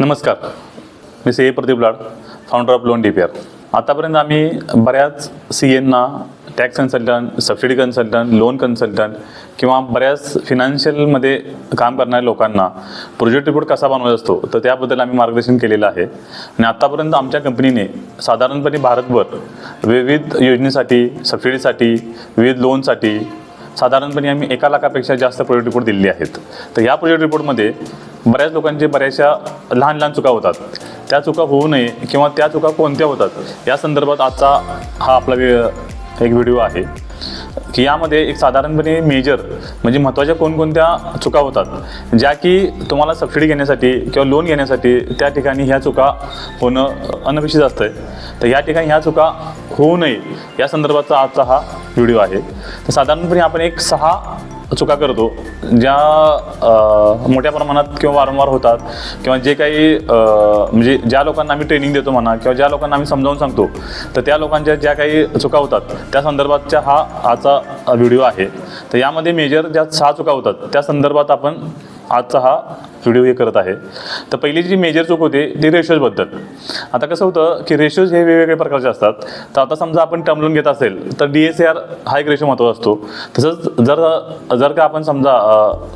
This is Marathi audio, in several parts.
नमस्कार. मी C A Pradeep Lad founder of loan D P R आतापर्यंत आम्ही बऱ्याच C एनना tax consultant subsidy consultant loan consultant किंवा बऱ्याच फिनान्शियलमध्ये काम करणाऱ्या लोकांना प्रोजेक्ट रिपोर्ट कसा बनवायचा असतो तर त्याबद्दल आम्ही मार्गदर्शन केलेलं आहे. आणि आत्तापर्यंत आमच्या कंपनीने साधारणपणे भारतभर विविध योजनेसाठी सबसिडीसाठी विविध लोनसाठी साधारणपणे आम्ही एका लाखापेक्षा जास्त प्रोजेक्ट रिपोर्ट दिलेले आहेत. तर या प्रोजेक्ट रिपोर्टमध्ये बऱ्याच लोकांचे बऱ्याचशा लहान लहान चुका होतात. त्या चुका होऊ नये किंवा त्या चुका कोणत्या होतात या संदर्भात आजचा हा आपला वे- एक व्हिडिओ आहे. की यामध्ये एक साधारणपणे मेजर म्हणजे महत्त्वाच्या कोणकोणत्या चुका होतात ज्या की तुम्हाला सबसिडी घेण्यासाठी किंवा लोन घेण्यासाठी त्या ठिकाणी ह्या चुका होणं अनपेक्षित असतं तर या ठिकाणी ह्या चुका होऊ नये या संदर्भाचा आजचा हा व्हिडिओ आहे. तर साधारणपणे आपण एक सहा चुका करतो. ज्या मोठ्या प्रमाणात किंवा वारंवार होतात किंवा जे काही म्हणजे ज्या लोकांना आम्ही ट्रेनिंग देतो म्हणा किंवा ज्या लोकांना आम्ही समजावून सांगतो तर त्या लोकांच्या ज्या काही चुका होतात त्या संदर्भातच्या हा आजचा व्हिडिओ आहे. तर यामध्ये मेजर ज्या सहा चुका होतात त्या संदर्भात आपण आजचा हा व्हिडिओ हे करत आहे. तर पहिली जी मेजर चूक होते ती रेशोजबद्दल आता कसं होतं की रेशोज हे वेगवेगळ्या प्रकारचे असतात. तर आता समजा आपण टर्म लोन घेत असेल तर डी एस आर हा एक रेशो महत्त्वाचा असतो. तसंच जर जर का आपण समजा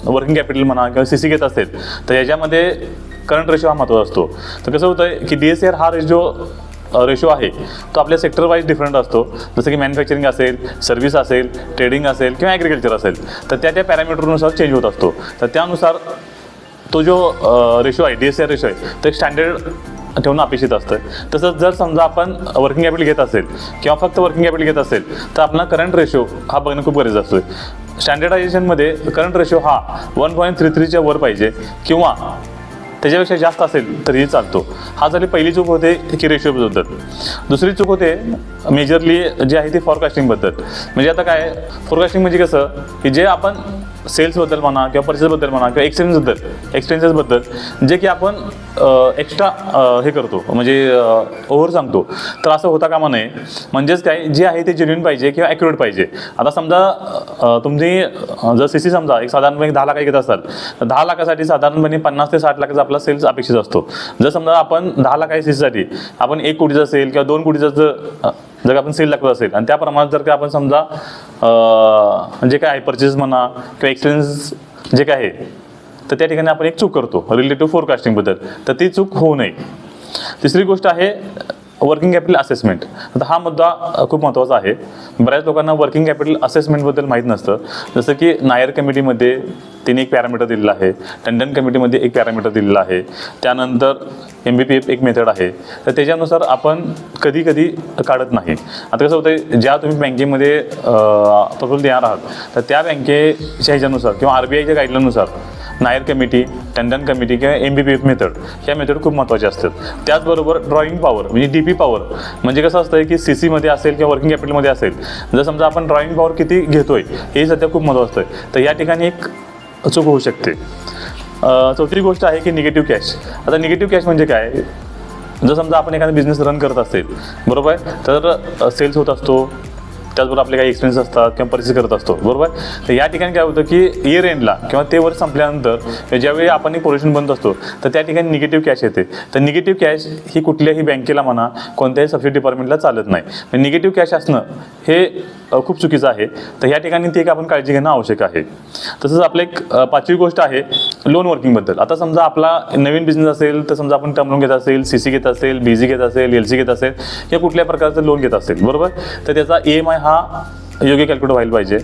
वर्किंग कॅपिटल म्हणा किंवा सी सी घेत असेल तर याच्यामध्ये करंट रेशो हा महत्त्वाचा असतो. तर कसं होतं की डी एस आर हा रेशो रेशो आहे तो आपल्या सेक्टर वाईज डिफरंट असतो. जसं की मॅन्युफॅक्चरिंग असेल सर्व्हिस असेल ट्रेडिंग असेल किंवा ॲग्रिकल्चर असेल तर त्या त्या पॅरामीटरनुसार चेंज होत असतो. तर त्यानुसार तो जो रेशो आहे डी एस आर रेशो आहे तो एक स्टँडर्ड ठेवणं अपेक्षित असतं. तसंच जर समजा आपण वर्किंग कॅपिटल घेत असेल किंवा फक्त वर्किंग कॅपिटल घेत असेल तर आपला करंट रेशो हा बघणं खूप गरजेचं असतो. स्टँडर्डायझेशनमध्ये करंट रेशो हा वन पॉईंट थ्री थ्रीच्या वर पाहिजे किंवा त्याच्यापेक्षा जास्त असेल तरीही चालतो. हा झाली पहिली चूक होते की रेशोबद्दल दुसरी चूक होते मेजरली जे आहे ती फॉरकास्टिंगबद्दल म्हणजे आता काय फॉरकास्टिंग म्हणजे कसं की जे आपण सेल्सबद्दल म्हणा किंवा पर्चेसबद्दल म्हणा किंवा एक्सपेन्सबद्दल एक्सपेन्सेसबद्दल जे की आपण एक्स्ट्रा हे करतो म्हणजे ओव्हर सांगतो. तर असं होता कामा नये. म्हणजेच काय जे आहे ते जेन्युन पाहिजे किंवा ॲक्युरेट पाहिजे. आता समजा तुम्ही जर सी सी समजा एक साधारणपणे दहा लाख घेत असाल तर दहा लाखासाठी साधारणपणे पन्नास ते साठ लाखाचा आपला सेल्स अपेक्षित असतो. जर समजा आपण दहा लाख आहे सी सीसाठी आपण एक कोटीचा सेल किंवा दोन कोटीचा जर जर आपण सेल दाखवत असेल. आणि त्या प्रमाणात जर का आपण समजा जे म्हणजे काय आहे परचेस म्हणा किंवा एक्सपिरियन्स जे काय आहे तर त्या ठिकाणी आपण एक चूक करतो रिलेटिव्ह फोरकास्टिंगबद्दल तर ती चूक होऊ नये. तिसरी गोष्ट आहे वर्किंग कॅपिटल असेसमेंट आता हा मुद्दा खूप महत्त्वाचा आहे. बऱ्याच लोकांना वर्किंग कॅपिटल असेसमेंटबद्दल माहीत नसतं. जसं की नायर कमिटीमध्ये तिने एक पॅरामीटर दिलेला आहे. टंडन कमिटीमध्ये एक पॅरामीटर दिलेला आहे. त्यानंतर एम बी पी एफ एक मेथड आहे. तर त्याच्यानुसार आपण कधी कधी काढत नाही. आता कसं होतं ज्या तुम्ही बँकेमध्ये प्रपोजल देणार आहात तर त्या बँकेच्या ह्याच्यानुसार किंवा आर बी आयच्या गाईडलाईननुसार नायर कमिटी टंडन कमिटी किंवा M B P F method ह्या मेथड खूप महत्त्वाचे असतात. त्याचबरोबर ड्रॉइंग पॉवर म्हणजे डी पी पॉवर म्हणजे कसं असतं की सी सीमध्ये असेल किंवा वर्किंग कॅपिटलमध्ये असेल जर समजा आपण ड्रॉइंग पॉवर किती घेतोय हे सध्या खूप महत्त्वाचं आहे तर या ठिकाणी एक चूक होऊ शकते. चौथी गोष्ट आहे की निगेटिव्ह कॅश आता निगेटिव्ह कॅश म्हणजे काय? जर समजा आपण एखादा बिझनेस रन करत असेल बरोबर? आहे तर सेल्स होत असतो त्याचबरोबर आपले काही एक्सपेन्स असतात किंवा परिस्थिती करत असतो. बरोबर? तर या ठिकाणी काय होतं की इयर एंडला किंवा ते वर्ष संपल्यानंतर ज्यावेळी आपण एक पोल्युशन बनत असतो तर त्या ठिकाणी निगेटिव्ह कॅश येते. तर निगेटिव्ह कॅश ही कुठल्याही बँकेला म्हणा कोणत्याही सबसिडी डिपार्टमेंटला चालत नाही. निगेटिव्ह कॅश असणं हे खूप चुकीचं आहे. तर या ठिकाणी ती एक आपण काळजी घेणं आवश्यक आहे. तसंच आपलं एक पाचवी गोष्ट आहे लोन वर्किंगबद्दल आता समजा आपला नवीन बिझनेस असेल तर समजा आपण टर्म लोन घेत असेल सी सी घेत असेल बी जी घेत असेल एल सी घेत असेल या कुठल्या प्रकारचं लोन घेत असेल. बरोबर? तर त्याचा ई एम आय हा हा योग्य कॅल्क्युलेट व्हायला पाहिजे.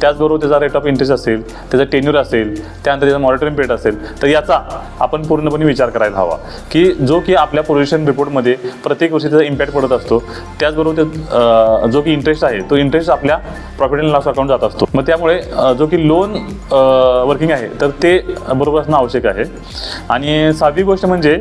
त्याचबरोबर त्याचा रेट ऑफ इंटरेस्ट असेल त्याचा टेन्युअर असेल त्यानंतर त्याचा मॉनिटरिंग पेट असेल तर याचा आपण पूर्णपणे विचार करायला हवा. की जो की आपल्या पोल्युशन रिपोर्टमध्ये प्रत्येक वर्षी त्याचा इम्पॅक्ट पडत असतो त्याचबरोबर ते जो की इंटरेस्ट आहे तो इंटरेस्ट आपल्या प्रॉफिट अँड लॉस अकाउंट जात असतो. मग त्यामुळे जो की लोन वर्किंग आहे तर ते बरोबर असणं आवश्यक आहे. आणि सहावी गोष्ट म्हणजे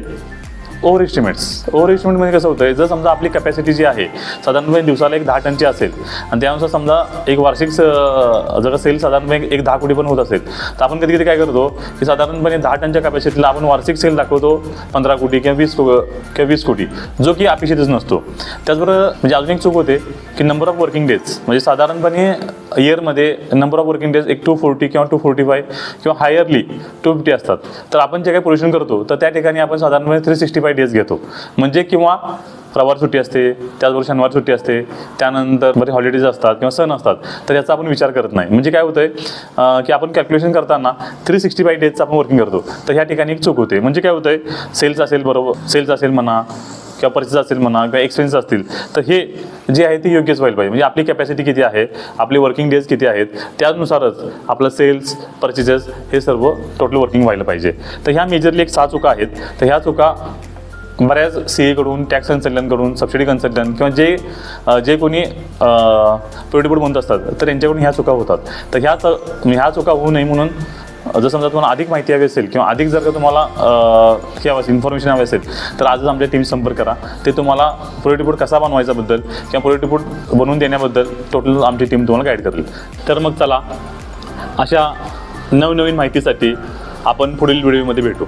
ओव्हर एस्टिमेट्स ओव्हर एस्टिमेटमध्ये कसं होतं जर समजा आपली कॅपॅसिटी जी आहे साधारणपणे दिवसाला एक दहा टनची असेल आणि त्यानुसार समजा एक वार्षिक स- जर सेल साधारणपणे एक दहा कोटी पण होत असेल तर आपण कधी कधी काय करतो की साधारणपणे दहा टनच्या कॅपॅसिटीला आपण वार्षिक सेल दाखवतो पंधरा कोटी किंवा वीस को किंवा वीस कोटी जो की अपेक्षितच नसतो. त्याचबरोबर म्हणजे अजून एक चूक होते की नंबर ऑफ वर्किंग डेज म्हणजे साधारणपणे इयरमध्ये नंबर ऑफ वर्किंग डेज एक टू फोर्टी किंवा टू फोर्टी फाय किंवा हायरली टू फिफ्टी असतात. तर आपण जे काही पोल्युशन करतो तर त्या ठिकाणी आपण साधारणपणे थ्री सिक्स्टी फाय डेज घेतो. म्हणजे किंवा रविवार सुट्टी असते त्याचबरोबर शनिवार सुट्टी असते त्यानंतर म्हणजे बरे हॉलिडेज असतात किंवा सण असतात तर याचा आपण विचार करत नाही. म्हणजे काय होतंय की आपण कॅल्क्युलेशन करताना थ्री सिक्स्टी फाय डेजचं आपण वर्किंग करतो. तर ह्या ठिकाणी एक चूक होते. म्हणजे काय होतंय सेल्स असेल बरोबर सेल्स असेल म्हणा किंवा परचेस असेल म्हणा किंवा एक्सपेन्स असतील तर हे जे आहे ते योग्यच व्हायला पाहिजे. म्हणजे आपली कॅपॅसिटी किती आहे आपले वर्किंग डेज किती आहेत त्यानुसारच आपलं सेल्स परचेसेस हे सर्व टोटल वर्किंग व्हायला पाहिजे. तर ह्या मेजरली एक सहा चुका आहेत. तर ह्या चुका बऱ्याच सी एकडून टॅक्स कन्सल्टंटकडून सबसिडी कन्सल्टंट किंवा जे जे कोणी प्रोडिबोर्ड म्हणत असतात तर यांच्याकडून ह्या चुका होतात. तर ह्या म्हणजे ह्या चुका होऊ नये म्हणून जर समजा तुम्हाला अधिक माहिती हवी असेल किंवा अधिक जर का तुम्हाला हे हवं असेल इन्फॉर्मेशन हवी असेल तर आजच आमच्या टीम संपर्क करा. ते तुम्हाला प्रोडक्ट बोर्ड कसा बनवायच्याबद्दल किंवा प्रोडक्ट बोर्ड बनवून देण्याबद्दल टोटल आमची टीम तुम्हाला गाईड करेल तर मग चला अशा नवनवीन माहितीसाठी आपण पुढील व्हिडिओमध्ये भेटू.